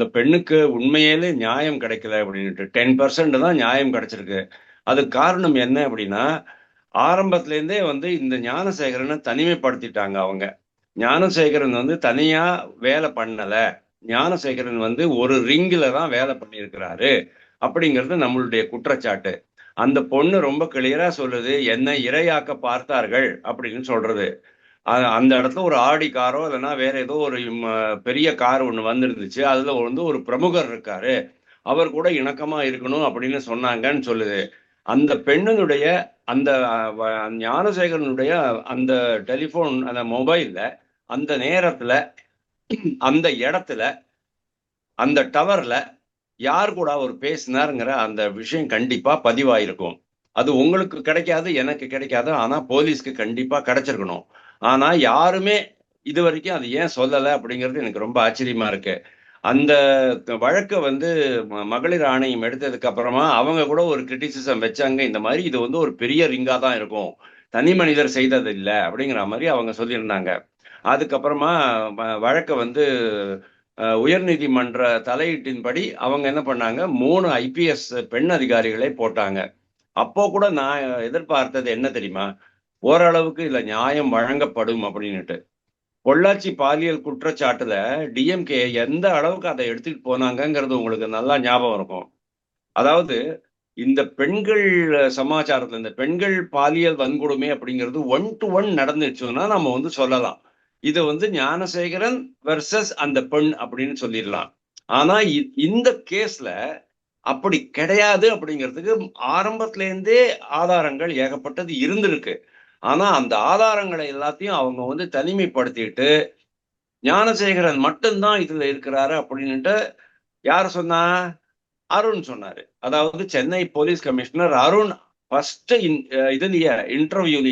அந்த பெண்ணுக்கு உண்மையிலே நியாயம் கிடைக்கல அப்படின்ட்டு டென் பர்சன்ட் தான் நியாயம் கிடைச்சிருக்கு. அது காரணம் என்ன அப்படின்னா ஆரம்பத்துலேருந்தே வந்து இந்த ஞானசேகரனை தனிமைப்படுத்திட்டாங்க அவங்க. ஞானசேகரன் வந்து தனியாக வேலை பண்ணலை. ஞானசேகரன் வந்து ஒரு ரிங்கில் தான் வேலை பண்ணியிருக்கிறாரு அப்படிங்கிறது நம்மளுடைய குற்றச்சாட்டு. அந்த பொண்ணு ரொம்ப கிளியராக சொல்லுது என்னை இரையாக்க பார்த்தார்கள் அப்படின்னு சொல்றது. அந்த இடத்துல ஒரு ஆடி காரோ இல்லைன்னா வேற ஏதோ ஒரு பெரிய கார் ஒன்று வந்துருந்துச்சு. அதுல வந்து ஒரு பிரமுகர் இருக்காரு. அவர் கூட இணக்கமா இருக்கணும் அப்படின்னு சொன்னாங்கன்னு சொல்லுது. அந்த பெண்ணினுடைய அந்த வ- ஞானசேகரனுடைய அந்த டெலிஃபோன் அந்த மொபைல்ல அந்த நேரத்துல அந்த இடத்துல அந்த டவர்ல யார் கூட அவர் பேசினாருங்கிற அந்த விஷயம் கண்டிப்பா பதிவாயிருக்கும். அது உங்களுக்கு கிடைக்காது எனக்கு கிடைக்காது. ஆனா போலீஸ்க்கு கண்டிப்பா கிடைச்சிருக்கணும். ஆனா யாருமே இது வரைக்கும் அது ஏன் சொல்லலை அப்படிங்கிறது எனக்கு ரொம்ப ஆச்சரியமா இருக்கு. அந்த வழக்கை வந்து ம- மகளிர் ஆணையம் எடுத்ததுக்கு அப்புறமா அவங்க கூட ஒரு கிரிட்டிசிசம் வச்சாங்க. இந்த மாதிரி இது வந்து ஒரு பெரிய ரிங்கா தான் இருக்கும். தனி மனிதர் செய்தது இல்லை அப்படிங்கிற மாதிரி அவங்க சொல்லியிருந்தாங்க. அதுக்கப்புறமா வ- வழக்கை வந்து உயர்நீதிமன்ற தலையீட்டின்படி அவங்க என்ன பண்ணாங்க? மூணு ஐபிஎஸ் பெண் அதிகாரிகளை போட்டாங்க. அப்போ கூட நான் எதிர்பார்த்தது என்ன தெரியுமா? ஓரளவுக்கு இதுல நியாயம் வழங்கப்படும் அப்படின்னுட்டு. பொள்ளாச்சி பாலியல் குற்றச்சாட்டுல டிஎம்கே எந்த அளவுக்கு அதை எடுத்துட்டு போனாங்கங்கிறது உங்களுக்கு நல்லா ஞாபகம் இருக்கும். அதாவது இந்த பெண்கள் சமாச்சாரத்துல இந்த பெண்கள் பாலியல் வன்கொடுமை அப்படிங்கிறது ஒன் டு ஒன் நடந்துச்சுன்னா நம்ம வந்து சொல்லலாம். இது வந்து ஞானசேகரன் வெர்சஸ் அந்த பெண் அப்படின்னு சொல்லிடலாம். ஆனா இ- இந்த கேஸ்ல அப்படி கிடையாது அப்படிங்கிறதுக்கு ஆரம்பத்துல இருந்தே ஆதாரங்கள் ஏகப்பட்டது இருந்திருக்கு. ஆனா அந்த ஆதாரங்களை எல்லாத்தையும் அவங்க வந்து தனிமைப்படுத்திட்டு ஞானசேகரன் மட்டும்தான் இதுல இருக்கிறாரு அப்படின்னுட்டு யார் சொன்னா? அருண் சொன்னாரு. அதாவது Chennai police commissioner Arun first இதுலயே இன்டர்வியூலயே